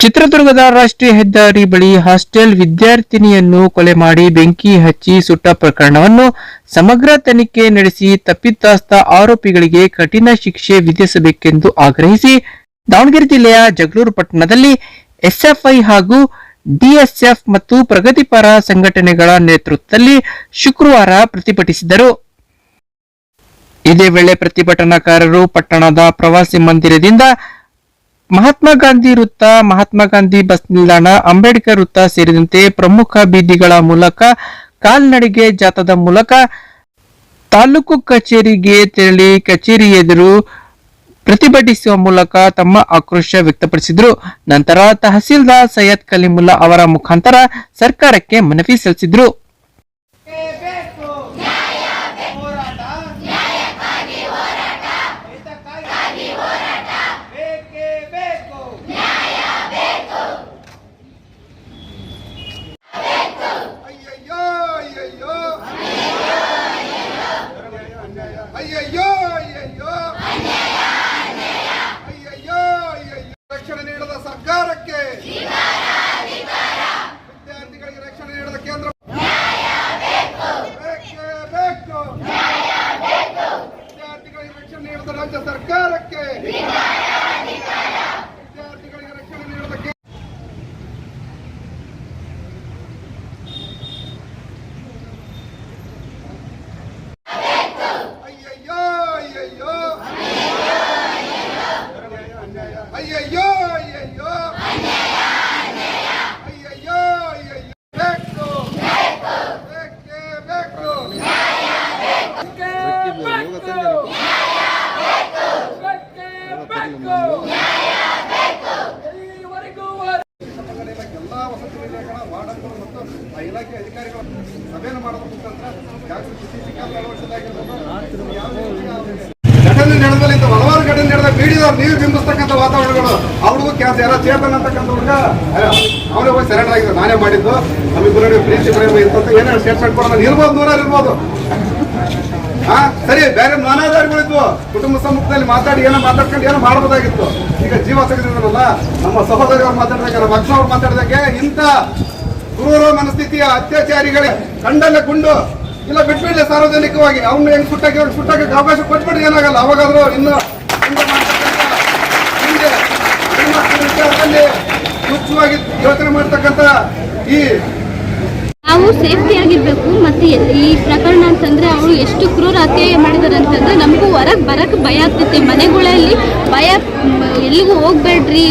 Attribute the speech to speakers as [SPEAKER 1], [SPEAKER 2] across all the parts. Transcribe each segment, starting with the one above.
[SPEAKER 1] ಚಿತ್ರದುರ್ಗದ ರಾಷ್ಟ್ರೀಯ ಹೆದ್ದಾರಿ ಬಳಿ ಹಾಸ್ಟೆಲ್ ವಿದ್ಯಾರ್ಥಿನಿಯನ್ನು ಕೊಲೆ ಮಾಡಿ ಬೆಂಕಿ ಹಚ್ಚಿ ಸುಟ್ಟ ಪ್ರಕರಣವನ್ನು ಸಮಗ್ರ ತನಿಖೆ ನಡೆಸಿ ತಪ್ಪಿತಸ್ಥ ಆರೋಪಿಗಳಿಗೆ ಕಠಿಣ ಶಿಕ್ಷೆ ವಿಧಿಸಬೇಕೆಂದು ಆಗ್ರಹಿಸಿ ದಾವಣಗೆರೆ ಜಿಲ್ಲೆಯ ಜಗಳೂರು ಪಟ್ಟಣದಲ್ಲಿ ಎಸ್ಎಫ್ಐ ಹಾಗೂ ಡಿಎಸ್ಎಫ್ ಮತ್ತು ಪ್ರಗತಿಪರ ಸಂಘಟನೆಗಳ ನೇತೃತ್ವದಲ್ಲಿ ಶುಕ್ರವಾರ ಪ್ರತಿಭಟಿಸಿದರು. ಇದೇ ವೇಳೆ ಪ್ರತಿಭಟನಾಕಾರರು ಪಟ್ಟಣದ ಪ್ರವಾಸಿ ಮಂದಿರದಿಂದ ಮಹಾತ್ಮ ಗಾಂಧಿ ವೃತ್ತ, ಮಹಾತ್ಮ ಗಾಂಧಿ ಬಸ್ ನಿಲ್ದಾಣ, ಅಂಬೇಡ್ಕರ್ ವೃತ್ತ ಸೇರಿದಂತೆ ಪ್ರಮುಖ ಬೀದಿಗಳ ಮೂಲಕ ಕಾಲ್ನಡಿಗೆ ಜಾಥಾದ ಮೂಲಕ ತಾಲೂಕು ಕಚೇರಿಗೆ ತೆರಳಿ ಕಚೇರಿ ಎದುರು ಪ್ರತಿಭಟಿಸುವ ಮೂಲಕ ತಮ್ಮ ಆಕ್ರೋಶ ವ್ಯಕ್ತಪಡಿಸಿದರು. ನಂತರ ತಹಸೀಲ್ದಾರ್ ಸೈಯದ್ ಕಲಿಮುಲ್ಲಾ ಅವರ ಮುಖಾಂತರ ಸರ್ಕಾರಕ್ಕೆ ಮನವಿ ಸಲ್ಲಿಸಿದರು.
[SPEAKER 2] ஐயோ ಘಟನೆ ನಡೆದಲ್ಲಿ ಹಲವಾರು ಘಟನೆ ನಡೆದ ಬೀಡಿದ ನೀರು ಬಿಂಬಿಸ್ತಕ್ಕಂಥ ವಾತಾವರಣಗಳು. ಅವ್ರಿಗೂ ಕ್ಯಾನ್ಸರ್ ಯಾರೋ ಚೇತನ್ ಅಂತಕ್ಕಂಥ ಹುಡುಗ ಅವನೇ ಹೋಗಿ ಸರೆಂಡರ್ ಆಗಿದೆ ನಾನೇ ಮಾಡಿದ್ದು. ನಮಗೆ ಪ್ರೀತಿ, ಪ್ರೇಮ ಇರ್ತಂತ ಏನೇ ಸ್ಟೇಟ್ಮೆಂಟ್ ಇರ್ಬೋದು ದೂರ ಇರ್ಬೋದು ಹಾ ಸರಿ, ಬೇರೆ ನಾನಾಧಾರಿಗಳಿದ್ವು ಕುಟುಂಬ ಸಮ್ಮುಖದಲ್ಲಿ ಮಾತಾಡಿ, ಏನೋ ಮಾತಾಡ್ಕೊಂಡು ಏನೋ ಮಾಡ್ಬೋದಾಗಿತ್ತು. ಈಗ ಜೀವ ತೆಗೆದಿದ್ರಲ್ಲ ನಮ್ಮ ಸಹೋದರಿ ಅವ್ರು ಮಾತಾಡಿದಾಗ ಅಕ್ಷ ಅವ್ರು ಮಾತಾಡಿದಾಗೆ ಇಂಥ ಕ್ರೂರ ಮನಸ್ಥಿತಿಯ ಅತ್ಯಾಚಾರಿಗಳೇ ಕಂಡಲ್ಲೇ ಗುಂಡು. ಇಲ್ಲ, ಬಿಟ್ಬಿಡ್ಲಿ ಸಾರ್ವಜನಿಕವಾಗಿ. ಅವ್ನ ಹೆಂಗ್ ಸುಟ್ಟಾಕಿ ಅವ್ರಿಗೆ ಪುಟ್ಟಾಗಿ ಅವಕಾಶ ಕೊಟ್ಬಿಡಿ ಏನಾಗಲ್ಲ. ಅವಾಗಾದ್ರೂ ಇನ್ನು ವಿಚಾರದಲ್ಲಿ ಯೋಚನೆ ಮಾಡ್ತಕ್ಕಂಥ ಈ
[SPEAKER 3] ನಾವು ಸೇಫ್ಟಿ ಆಗಿರ್ಬೇಕು ಮತ್ತೆ ಈ ಪ್ರಕರಣ ಅಂತಂದ್ರೆ ಅವರು ಎಷ್ಟು ಕ್ರೂರ ಅತ್ಯಾಯ ಮಾಡಿದಾರೆ ಅಂತಂದ್ರೆ ನಮಗೂ ಹೊರಗೆ ಬರಕ್ ಭಯ ಆಗ್ತೈತೆ. ಮನೆಗಳಲ್ಲಿ ಭಯ ಎಲ್ಲಿಗೂ ಹೋಗ್ಬೇಡ್ರಿ.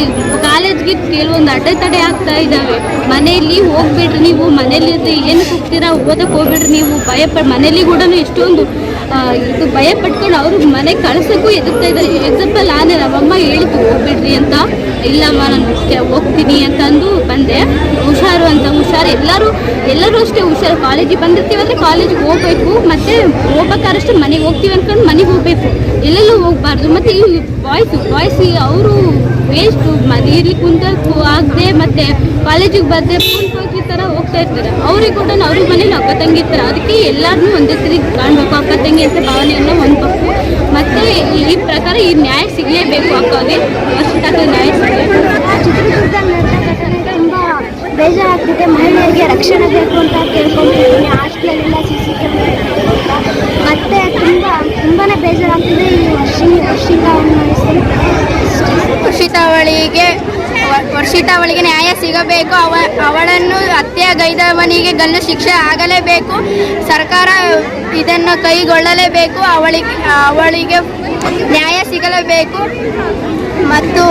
[SPEAKER 3] ಕಾಲೇಜ್ಗೆ ಕೆಲವೊಂದು ಅಡೆತಡೆ ಆಗ್ತಾ ಇದ್ದಾವೆ. ಮನೆಯಲ್ಲಿ ಹೋಗ್ಬೇಡ್ರಿ ನೀವು. ಮನೇಲಿ ಏನು ಹೋಗ್ತೀರಾ? ಓದಕ್ಕೆ ಹೋಗ್ಬೇಡ್ರಿ ನೀವು. ಭಯ ಪ ಮನೇಲಿ ಕೂಡ ಎಷ್ಟೊಂದು ಇದು ಭಯ ಪಟ್ಕೊಂಡು ಅವ್ರಿಗೆ ಮನೆಗೆ ಕಳ್ಸೋಕ್ಕೂ ಎದುರ್ತಾ ಇದ್ದಾರೆ. ಎಕ್ಸಾಂಪಲ್ ನಾನೇ ನಮ್ಮಮ್ಮ ಹೇಳಿದ್ದು, ಹೋಗ್ಬೇಡ್ರಿ ಅಂತ. ಇಲ್ಲಮ್ಮ ನಾನು ಹೋಗ್ತೀನಿ ಅಂತಂದು ಬಂದೆ. ಹುಷಾರು ಅಂತ ಹುಷಾರು. ಎಲ್ಲರೂ ಎಲ್ಲರೂ ಅಷ್ಟೇ ಹುಷಾರು. ಕಾಲೇಜಿಗೆ ಬಂದಿರ್ತೀವಂದ್ರೆ ಕಾಲೇಜಿಗೆ ಹೋಗ್ಬೇಕು. ಮತ್ತೆ ಹೋಗ್ಬೇಕಾದಷ್ಟು ಮನೆಗೆ ಹೋಗ್ತೀವಿ ಅನ್ಕೊಂಡು ಮನೆಗೆ ಹೋಗ್ಬೇಕು. ಎಲ್ಲೆಲ್ಲೂ ಹೋಗ್ಬಾರ್ದು. ಮತ್ತೆ ಈ ಬಾಯ್ಸು ಬಾಯ್ಸ್ ಅವರು ವೇಸ್ಟು ಮನೆಯಲ್ಲಿ ಕುಂತಕ್ಕೂ ಆಗದೆ ಮತ್ತೆ ಕಾಲೇಜಿಗೆ ಬರದೆ ಫೋನ್ ಹೋಗಿ ಥರ ಹೋಗ್ತಾ ಇರ್ತಾರೆ. ಅವ್ರಿಗೆ ಕೂಡ ಅವ್ರಿಗೆ ಮನೇಲಿ ಅಕ್ಕ ತಂಗಿ ಇರ್ತಾರೆ. ಅದಕ್ಕೆ ಎಲ್ಲರನ್ನೂ ಒಂದೇ ಸರಿ ಕಾಣಬೇಕು. ಅಕ್ಕ ತಂಗಿ ಅಂತ ಭಾವನೆಯನ್ನು ಹೊಂದಬೇಕು. ಮತ್ತೆ ಈ ಪ್ರಕಾರ ಈ ನ್ಯಾಯ ಸಿಗಲೇಬೇಕು ಅಕ್ಕಗೆ? ಅಷ್ಟು ನ್ಯಾಯ
[SPEAKER 4] ಬೇಜಾರಾಗ್ತಿದೆ. ಮಹಿಳೆಯರಿಗೆ ರಕ್ಷಣೆ ಬೇಕು ಅಂತ ಕೇಳ್ಕೊಂಡಿದ್ದೀನಿ. ಹಾಸ್ಟೆಲಲ್ಲೆಲ್ಲ ಸಿ ಸಿ ಕ್ಯಾಮ್ರಾ ಮತ್ತೆ ತುಂಬ ತುಂಬಾ ಬೇಜಾರಾಗ್ತಿದೆ. ಈ ವರ್ಷಿ ವರ್ಷಿತ
[SPEAKER 5] ವರ್ಷಿತಾ ಅವಳಿಗೆ ವ- ಅವಳಿಗೆ ನ್ಯಾಯ ಸಿಗಬೇಕು. ಅವ ಅವಳನ್ನು ಹತ್ಯೆಗೈದವನಿಗೆ ಗಲ್ಲು ಶಿಕ್ಷೆ ಆಗಲೇಬೇಕು. ಸರ್ಕಾರ ಇದನ್ನು ಕೈಗೊಳ್ಳಲೇಬೇಕು. ಅವಳಿಗೆ ಅವಳಿಗೆ ನ್ಯಾಯ ಸಿಗಲೇಬೇಕು. ಮತ್ತು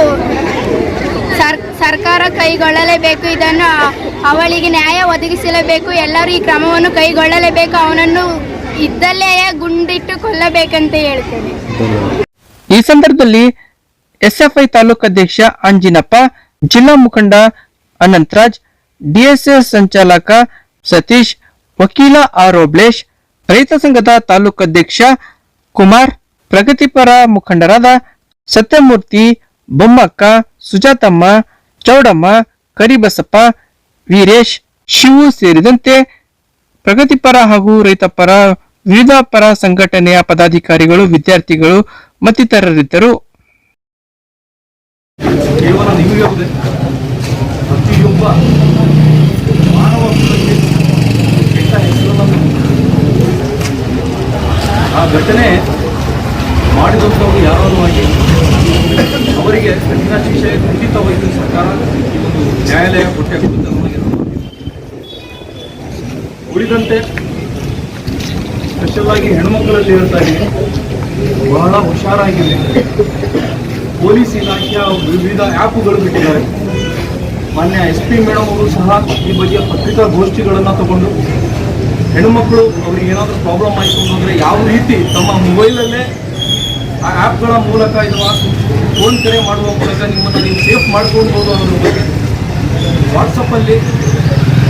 [SPEAKER 5] ಸರ್, ಸರ್ಕಾರ ಕೈಗೊಳ್ಳಲೇಬೇಕು. ಇದನ್ನು ಅವಳಿಗೆ ನ್ಯಾಯ ಒದಗಿಸಲೇಬೇಕು. ಎಲ್ಲರೂ ಈ ಕ್ರಮವನ್ನು ಕೈಗೊಳ್ಳಲೇಬೇಕು. ಅವನನ್ನು ಇದ್ದಲ್ಲೇ ಗುಂಡಿಟ್ಟು ಕೊಲ್ಲಬೇಕಂತ ಹೇಳ್ತೇನೆ.
[SPEAKER 1] ಈ ಸಂದರ್ಭದಲ್ಲಿ ಎಸ್ಎಫ್ಐ ತಾಲೂಕು ಅಧ್ಯಕ್ಷ ಅಂಜಿನಪ್ಪ, ಜಿಲ್ಲಾ ಮುಖಂಡ ಅನಂತರಾಜ್ ಡಿಎಸ್ಎಸ್ ಸಂಚಾಲಕ ಸತೀಶ್, ವಕೀಲ ಆರ್ ಒಬ್ಲೇಶ್ ರೈತ ಸಂಘದ ತಾಲೂಕು ಅಧ್ಯಕ್ಷ ಕುಮಾರ್ ಪ್ರಗತಿಪರ ಮುಖಂಡರಾದ ಸತ್ಯಮೂರ್ತಿ ಬೊಮ್ಮಕ್ಕ, ಸುಜಾತಮ್ಮ, ಚೌಡಮ್ಮ, ಕರಿಬಸಪ್ಪ, ವೀರೇಶ್, ಶಿವು ಸೇರಿದಂತೆ ಪ್ರಗತಿಪರ ಹಾಗೂ ರೈತಪರ ವಿವಿಧ ಪರ ಸಂಘಟನೆಯ ಪದಾಧಿಕಾರಿಗಳು, ವಿದ್ಯಾರ್ಥಿಗಳು ಮತ್ತಿತರರಿದ್ದರು.
[SPEAKER 6] ಕೇವಲ ನಿಮಗೆ ಮಾನವ ಕುಲಕ್ಕೆ ಕೆಟ್ಟ ಹೆಸರನ್ನು ತಂದಿದೆ. ಆ ಘಟನೆ ಮಾಡಿದಂಥವ್ರು ಯಾರಾದರೂ ಆಗಿ ಅವರಿಗೆ ಕಠಿಣ ಶಿಕ್ಷೆ ಖಂಡಿತವಾಗಿ ಸರ್ಕಾರ ಈ ಒಂದು ನ್ಯಾಯಾಲಯ ಕೊಟ್ಟೆ ಉಳಿದಂತೆ ಸ್ಪೆಷಲ್ ಆಗಿ ಹೆಣ್ಮಕ್ಕಳಲ್ಲಿ ಹೇಳ್ತಾ ಬಹಳ ಹುಷಾರಾಗಿದೆ ಪೊಲೀಸ್ ಇಲಾಖೆಯ ವಿವಿಧ ಆ್ಯಪ್ಗಳು ಬಿಟ್ಟಿದ್ದಾರೆ ಮಾನ್ಯ ಎಸ್ ಪಿ ಮೇಡಮ್ ಅವರು ಸಹ ಈ ಬಗ್ಗೆ ಪತ್ರಿಕಾಗೋಷ್ಠಿಗಳನ್ನು ತಗೊಂಡು ಹೆಣ್ಣುಮಕ್ಕಳು ಅವ್ರಿಗೆ ಏನಾದರೂ ಪ್ರಾಬ್ಲಮ್ ಆಯಿತು ಅಂದರೆ ಯಾವ ರೀತಿ ತಮ್ಮ ಮೊಬೈಲಲ್ಲೇ ಆ ಆ್ಯಪ್ಗಳ ಮೂಲಕ ಅಥವಾ ಫೋನ್ ಕರೆ ಮಾಡುವ ಮೂಲಕ ನಿಮ್ಮನ್ನು ನೀವು ಸೇಫ್ ಮಾಡ್ಕೊಳ್ಬೋದು ಅನ್ನೋದ್ರ ಬಗ್ಗೆ ವಾಟ್ಸಪ್ಪಲ್ಲಿ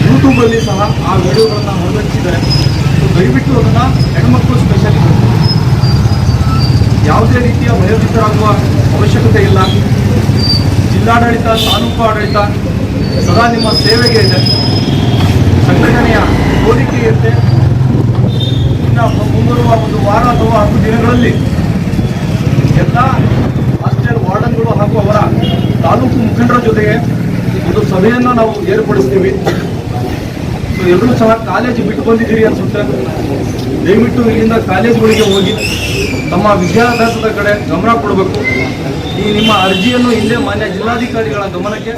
[SPEAKER 6] ಯೂಟ್ಯೂಬಲ್ಲಿ ಸಹ ಆ ವಿಡಿಯೋಗಳನ್ನು ಹೊರಗಟ್ಟಿದ್ದಾರೆ ಸೊ ದಯವಿಟ್ಟು ಅದನ್ನು ಹೆಣ್ಮಕ್ಳು ಸ್ಪೆಷಲಿ ಯಾವುದೇ ರೀತಿಯ ಭಯಭೀತರಾಗುವ ಅವಶ್ಯಕತೆ ಇಲ್ಲ. ಜಿಲ್ಲಾಡಳಿತ, ತಾಲೂಕು ಆಡಳಿತ ಸದಾ ನಿಮ್ಮ ಸೇವೆಗೆ ಇದೆ. ಸಂಘಟನೆಯ ಇರುತ್ತೆ ಇನ್ನು ಮುಂಬರುವ ಒಂದು ವಾರ ಅಥವಾ ಹತ್ತು ದಿನಗಳಲ್ಲಿ ಎಲ್ಲ ಹಾಸ್ಟೆಲ್ ವಾರ್ಡನ್ಗಳು ಹಾಗೂ ಅವರ ತಾಲೂಕು ಮುಖಂಡರ ಜೊತೆಗೆ ಒಂದು ಸಭೆಯನ್ನು ನಾವು ಏರ್ಪಡಿಸ್ತೀವಿ. ಸೊ ಎಲ್ಲರೂ ಸಹ ಕಾಲೇಜ್ ಬಿಟ್ಟು ಬಂದಿದ್ದೀರಿ ಅನ್ಸುತ್ತೆ. ದಯವಿಟ್ಟು ಇಲ್ಲಿಂದ ಕಾಲೇಜುಗಳಿಗೆ ಹೋಗಿ ತಮ್ಮ ವಿದ್ಯಾಭ್ಯಾಸದ ಕಡೆ ಗಮನ ಕೊಡಬೇಕು. ಈ ನಿಮ್ಮ ಅರ್ಜಿಯನ್ನು ಇಲ್ಲೇ ಮಾನ್ಯ ಜಿಲ್ಲಾಧಿಕಾರಿಗಳ ಗಮನಕ್ಕೆ